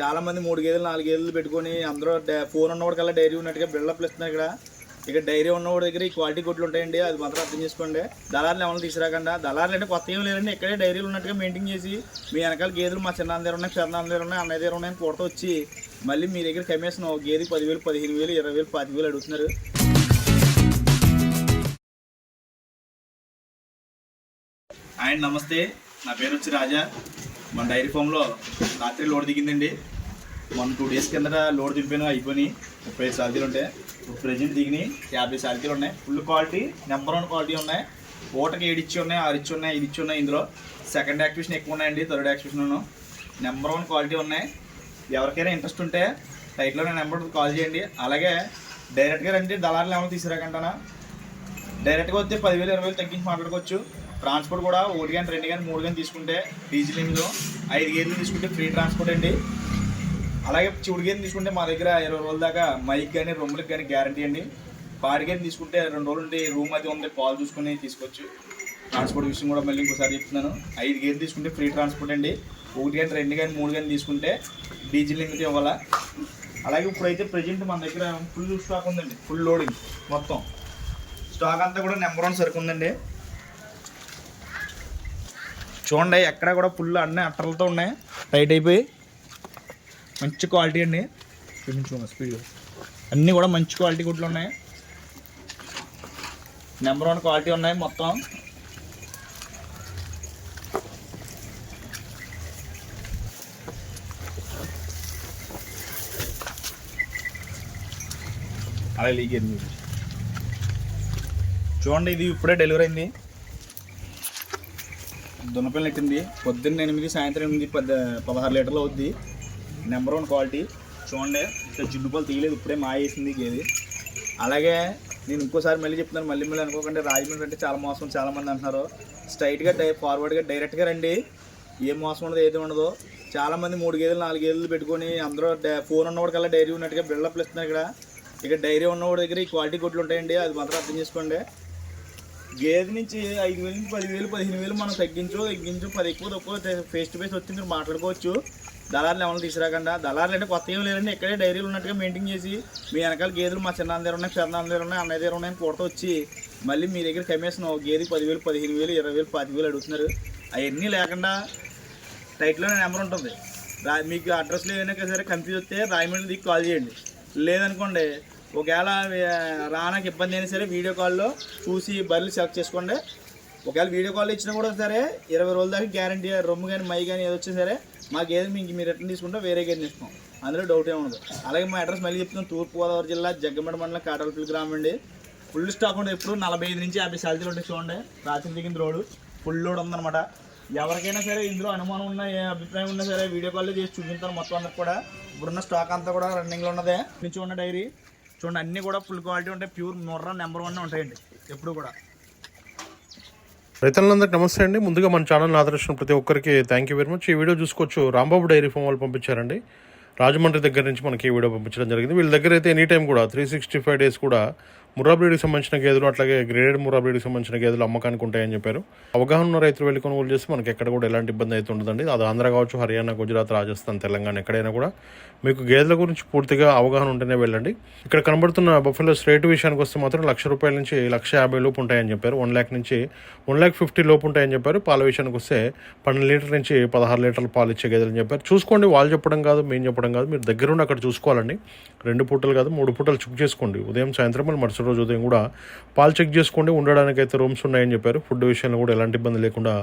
చాలా మంది మూడు గేదెలు నాలుగు గేదెలు పెట్టుకొని అందరూ ఫోన్ ఉన్నవాడు కల్లా డైరీ ఉన్నట్టుగా బిల్డప్లు ఇస్తున్నారు ఇక్కడ. ఇక్కడ డైరీ ఉన్నవాడి దగ్గర ఈ క్వాలిటీ కొట్లు ఉంటాయండి అది మాత్రం అర్థం చేసుకోండి. దళారులు ఎవరైనా తీసుకురాకుండా? దళారులు అంటే కొత్త ఏం లేదండి ఇక్కడే డైరీలు ఉన్నట్టుగా మెయింటైన్ చేసి మీ వెనకాల గేదెలు మా చిన్న దగ్గర ఉన్నాయి చిన్న దగ్గర ఉన్నాయి అన్నయ్య దగ్గర ఉన్నాయని కూడత వచ్చి మళ్ళీ మీ దగ్గర కమిషన్ గేదెకి గేది పదివేలు పదిహేను వేలు ఇరవై వేలు పదివేలు వేలు అడుగుతున్నారు. అండ్ నమస్తే. నా పేరు వచ్చి రాజా. మన డైరీ ఫామ్లో రాత్రి లోడ్ దిగిందండి. వన్ టూ డేస్ కిందట లోడ్ దింపాను అయిపోయి ముప్పై ఐదు సార్జీలు ఉంటాయి ఇప్పుడు ప్రజెంట్ దిగినాయి. యాభై సార్జీలు ఉన్నాయి full quality number one quality ఉన్నాయి. ఓటకి ఏడిచ్చి ఉన్నాయి ఆరు ఇచ్చి ఉన్నాయి ఐదు ఇచ్చి ఉన్నాయి ఇందులో. సెకండ్ యాక్టివేషన్ ఎక్కువ ఉన్నాయండి third activation number one quality ఉన్నాయి. ఎవరికైనా ఇంట్రెస్ట్ ఉంటే టైట్లో నేను నెంబర్ కాల్ చేయండి. అలాగే డైరెక్ట్గా రండి దళారులు ఏమైనా తీసుకురాకంటానా డైరెక్ట్గా వస్తే పదివేలు ఇరవై వేలు తగ్గించి మాట్లాడుకోవచ్చు. ట్రాన్స్పోర్ట్ కూడా ఒకటి కానీ రెండు కానీ మూడు కానీ తీసుకుంటే డీజిల్ ఇంజిన్ ఐదు గేర్లు తీసుకుంటే ఫ్రీ ట్రాన్స్పోర్ట్ అండి. అలాగే చివుడు గేర్లు తీసుకుంటే మా దగ్గర ఇరవై రోజుల దాకా మైక్ కానీ రొమ్ములకు కానీ గ్యారంటీ అండి. పాడి గేర్లు తీసుకుంటే రెండు రోజులు ఉండి రూమ్ అది ఉంది పాలు చూసుకుని తీసుకోవచ్చు. ట్రాన్స్పోర్ట్ విషయం కూడా మళ్ళీ ఇంకోసారి చెప్తున్నాను. ఐదు గేర్లు తీసుకుంటే ఫ్రీ ట్రాన్స్పోర్ట్ అండి. ఒకటి కానీ రెండు కానీ మూడు కానీ తీసుకుంటే డీజిల్ ఇంజిన్ ఇవ్వాలా. అలాగే ఇప్పుడైతే ప్రజెంట్ మన దగ్గర ఫుల్ స్టాక్ ఉందండి ఫుల్ లోడింగ్ మొత్తం. స్టాక్ అంతా కూడా నెంబర్ వన్ సరుకు ఉందండి. చూడండి ఎక్కడ కూడా ఫుల్ అన్నీ అట్టలతో ఉన్నాయి. టైట్ అయిపోయి. మంచి క్వాలిటీ అండి. చూపించుకోండి స్పీడ్ అన్నీ కూడా మంచి క్వాలిటీ గుడ్లు ఉన్నాయి. నెంబర్ వన్ క్వాలిటీ ఉన్నాయి మొత్తం. అలా లీక్ అయింది. చూడండి ఇది ఇప్పుడే డెలివరీ అయింది. దున్నపిల్ల నెట్టింది. పొద్దున్న ఎనిమిది సాయంత్రం ఎనిమిది పద్ పదహారు లీటర్లు అవుద్ది. నెంబర్ వన్ క్వాలిటీ చూడండి జున్ను పాలు తీయలేదు ఇప్పుడే మా వేసింది గేది. అలాగే నేను ఇంకోసారి మళ్ళీ చెప్తున్నాను మళ్ళీ మళ్ళీ అనుకోకండి రాజమండ్రి అంటే చాలా మోసం చాలామంది అంటున్నారు. స్ట్రైట్గా డై ఫార్వర్డ్గా డైరెక్ట్గా రండి. ఏం మోసం ఉండదు ఏది ఉండదు. చాలామంది మూడు గేదెలు నాలుగు గేదెలు పెట్టుకొని అందరూ ఫోన్ ఉన్నవాడు కల్లా డైరీ ఉన్నట్టుగా బిల్డప్లు ఇస్తున్నారు ఇక్కడ. ఇక్కడ డైరీ ఉన్నవాడి దగ్గర ఈ క్వాలిటీ గుడ్లు ఉంటాయండి అది మాత్రం అర్థం చేసుకోండి. గేదె నుంచి ఐదు వేలు నుంచి పదివేలు పదిహేను వేలు మనం తగ్గించు తగ్గించు పది ఎక్కువ తక్కువ ఫేస్ టు ఫేస్ వచ్చి మీరు మాట్లాడుకోవచ్చు. దళారులు ఏమైనా తీసుకురాకుండా. దళారులు అంటే కొత్త ఏం లేదండి ఇక్కడే డైరీలు ఉన్నట్టుగా మెయింటైన్ చేసి మీ వెనకాల గేదెలు మా చిన్న దగ్గర ఉన్నాయి పెద్ద దగ్గర ఉన్నాయి అన్నయ్య దగ్గర ఉన్నాయని కూడత వచ్చి మళ్ళీ మీ దగ్గర కమిషన్ గేది గేదె పదివేలు పదిహేను వేలు ఇరవై వేలు పదివేలు వేలు అడుగుతున్నారు. అవన్నీ లేకుండా టైట్లో నెంబర్ ఉంటుంది. రా మీకు అడ్రస్లో ఏమైనా సరే కన్ఫ్యూజ్ వస్తే రాయమండ్రి దిక్కు కాల్ చేయండి. లేదనుకోండి ఒకవేళ రానాకి ఇబ్బంది అయినా సరే వీడియో కాల్లో చూసి బర్రెలు సెలెక్ట్ చేసుకోండి. ఒకవేళ వీడియో కాల్ ఇచ్చినా కూడా సరే ఇరవై రోజుల దాకా గ్యారంటీ రొమ్ము కానీ మై కానీ ఏదో వచ్చినా సరే మాకు ఏది మీకు మీరు రిటర్న్ తీసుకుంటే వేరే గేదెని తీసుకోం అందులో డౌట్ ఏమి ఉండదు. అలాగే మా అడ్రస్ మళ్ళీ చెప్తున్నాం. తూర్పుగోదావరి జిల్లా జగ్గమడ మండలం కాటలపల్లి గ్రామం అండి. ఫుల్ స్టాక్ ఉంటుంది ఎప్పుడు నలభై ఐదు నుంచి యాభై శాలరీలు ఉంటాయి చూడండి. రాత్రి దిగింది రోడ్డు. ఫుల్ లోడ్ ఉందన్నమాట. ఎవరికైనా సరే ఇందులో అనుమానం ఉన్న ఏ అభిప్రాయం ఉన్నా సరే వీడియో కాల్లో చేసి చూపించాను మొత్తం అందరికి కూడా. ఇప్పుడున్న స్టాక్ అంతా కూడా రన్నింగ్లో ఉన్నదే. నుంచి ఉన్న డైరీ చూడండి అన్నీ కూడా ఫుల్ క్వాలిటీ ఉంటాయి. ప్యూర్ ముర్ర నెంబర్ వన్ ఉంటాయండి ఎప్పుడు కూడా. రైతులందరికీ నమస్తే అండి. ముందుగా మన ఛానల్ ఆదరించిన ప్రతి ఒక్కరికి థ్యాంక్ యూ వెరీ మచ్ ఈ వీడియో చూసుకోవచ్చు రాంబాబు డైరీ ఫామ్ వాళ్ళు పంపించారండి. రాజమండ్రి దగ్గర నుంచి మనకి ఈ వీడియో పంపించడం జరిగింది. వీళ్ళ దగ్గర అయితే ఎనీ టైం కూడా త్రీ సిక్స్టీ ఫైవ్ డేస్ కూడా ముర్రా బ్రీడ్కి సంబంధించిన గేదెలు అట్లాగే గ్రేడెడ్ ముర్రా బ్రీడ్కి సంబంధించిన గేదెలు అమ్మకానికి ఉంటాయని చెప్పారు. అవగాహన ఉన్న రైతులు వెళ్ళి కొనుగోలు చేస్తే మనకి ఎక్కడ కూడా ఎలాంటి ఇబ్బంది అయితే ఉండదండి. అది ఆంధ్ర కావచ్చు హర్యానా గుజరాత్ రాజస్థాన్ తెలంగాణ ఎక్కడైనా కూడా మీకు గేదెల గురించి పూర్తిగా అవగాహన ఉంటేనే వెళ్ళండి. ఇక్కడ కనబడుతున్న బఫెలోస్ రేటు విషయానికి వస్తే మాత్రం లక్ష రూపాయల నుంచి లక్ష యాభై లోపు ఉంటాయని చెప్పారు. వన్ ల్యాక్ నుంచి వన్ ల్యాక్ ఫిఫ్టీ లోపు ఉంటాయని చెప్పారు. పాల విషయానికి వస్తే పన్నెండు లీటర్ నుంచి పదహారు లీటర్లు పాలు ఇచ్చే గేదెలు అని చెప్పారు. చూసుకోండి వాళ్ళు చెప్పడం కాదు మేము చెప్పడం కాదు. మీరు దగ్గరుండి అక్కడ చూసుకోవాలండి. రెండు పూటలు కాదు మూడు పూటలు చుక్ చేసుకోండి. ఉదయం సాయంత్రం మళ్ళీ మరుసటి రోజు ఉదయం కూడా పాలు చెక్ చేసుకోండి ఉండడానికి అయితే రూమ్స్ ఉన్నాయని చెప్పారు. ఫుడ్ విషయంలో కూడా ఎలాంటి ఇబ్బంది లేకుండా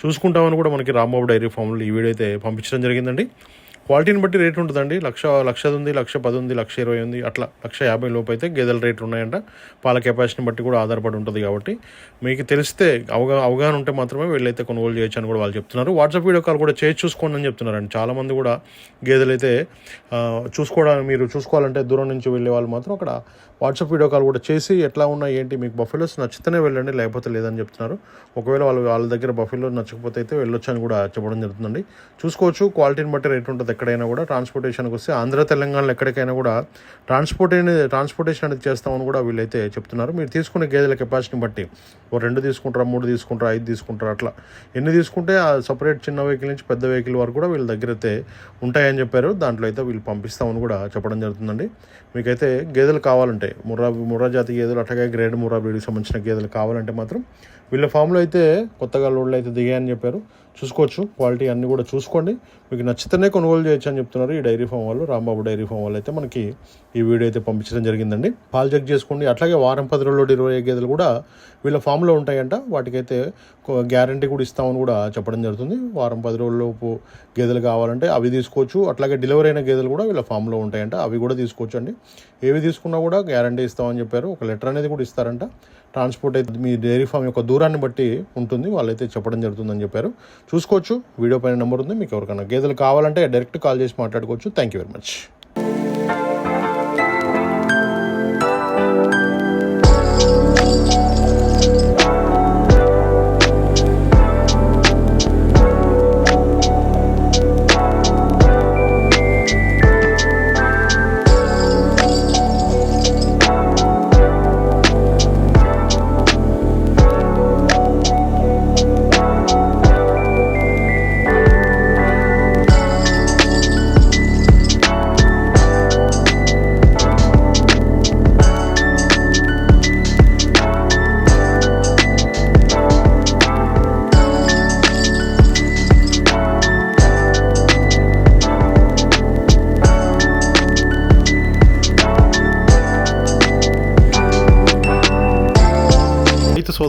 చూసుకుంటామని కూడా మనకి రాంబాబు డైరీ ఫామ్లో ఈ వీడియో అయితే పంపించడం జరిగిందండి. క్వాలిటీని బట్టి రేట్ ఉంటుందండి. లక్ష లక్షది ఉంది లక్ష పది ఉంది లక్ష ఇరవై ఉంది అట్లా లక్ష యాభై లోపు అయితే గేదెల రేట్లు ఉన్నాయంట. పాల కెపాసిటీని బట్టి కూడా ఆధారపడి ఉంటుంది కాబట్టి మీకు తెలిస్తే అవగా అవగాహన ఉంటే మాత్రమే వీళ్ళైతే కొనుగోలు చేయొచ్చు అని కూడా వాళ్ళు చెప్తున్నారు. వాట్సాప్ వీడియో కాల్ కూడా చేసి చూసుకోండి అని చెప్తున్నారండి. చాలామంది కూడా గేదెలు అయితే చూసుకోవడానికి మీరు చూసుకోవాలంటే దూరం నుంచి వెళ్ళే వాళ్ళు మాత్రం అక్కడ వాట్సాప్ వీడియో కాల్ కూడా చేసి ఎట్లా ఉన్నాయి ఏంటి మీకు బఫెలోస్ నచ్చితేనే వెళ్ళండి లేకపోతే లేదని చెప్తున్నారు. ఒకవేళ వాళ్ళు వాళ్ళ దగ్గర బఫెలో నచ్చకపోతే అయితే వెళ్ళొచ్చు అని కూడా చెప్పడం జరుగుతుందండి. చూసుకోవచ్చు క్వాలిటీని బట్టి రేట్ ఉంటుంది ఎక్కడైనా కూడా ట్రాన్స్పోర్టేషన్కి వస్తే ఆంధ్ర తెలంగాణలో ఎక్కడికైనా కూడా ట్రాన్స్పోర్ట్ అనేది ట్రాన్స్పోర్టేషన్ అనేది చేస్తామని కూడా వీళ్ళైతే చెప్తున్నారు. మీరు తీసుకునే గేదెల కెపాసిటీని బట్టి ఓ రెండు తీసుకుంటారా మూడు తీసుకుంటారా ఐదు తీసుకుంటారా అట్లా ఎన్ని తీసుకుంటే ఆ సపరేట్ చిన్న వెహికల్ నుంచి పెద్ద వెహికల్ వరకు కూడా వీళ్ళ దగ్గర అయితే ఉంటాయని చెప్పారు. దాంట్లో అయితే వీళ్ళు పంపిస్తామని కూడా చెప్పడం జరుగుతుందండి. మీకైతే గేదెలు కావాలంటే ముర్రా ముర్రా జాతి గేదెలు అట్లాగే గ్రేడ్ ముర్రా బ్రీడ్కి సంబంధించిన గేదెలు కావాలంటే మాత్రం వీళ్ళ ఫామ్లో అయితే కొత్తగా లోడ్లు అయితే దిగాయని చెప్పారు. చూసుకోవచ్చు. క్వాలిటీ అన్నీ కూడా చూసుకోండి. మీకు నచ్చితేనే కొనుగోలు చేయొచ్చు అని చెప్తున్నారు ఈ డైరీ ఫామ్ వాళ్ళు. రాంబాబు డైరీ ఫామ్ వాళ్ళు అయితే మనకి ఈ వీడియో అయితే పంపించడం జరిగిందండి. పాలు చెక్ చేసుకోండి. అట్లాగే వారం పది రోజుల్లో ఇరవై గేదెలు కూడా వీళ్ళ ఫామ్లో ఉంటాయంట. వాటికైతే గ్యారంటీ కూడా ఇస్తామని కూడా చెప్పడం జరుగుతుంది. వారం పది రోజులలోపు గేదెలు కావాలంటే అవి తీసుకోవచ్చు. అట్లాగే డెలివరీ అయిన గేదెలు కూడా వీళ్ళ ఫామ్లో ఉంటాయంట. అవి కూడా తీసుకోవచ్చు అండి ఏవి తీసుకున్నా కూడా గ్యారంటీ ఇస్తామని చెప్పారు. ఒక లెటర్ అనేది కూడా ఇస్తారంట. ట్రాన్స్పోర్ట్ అయితే మీ డైరీ ఫామ్ యొక్క దూరాన్ని బట్టి ఉంటుంది. వాళ్ళైతే చెప్పడం జరుగుతుందని చెప్పారు. చూసుకోవచ్చు. వీడియో పైన నెంబర్ ఉంది. మీకు ఎవరికైనా గేదెలు కావాలంటే డైరెక్ట్ కాల్ చేసి మాట్లాడుకోవచ్చు. Thank you very much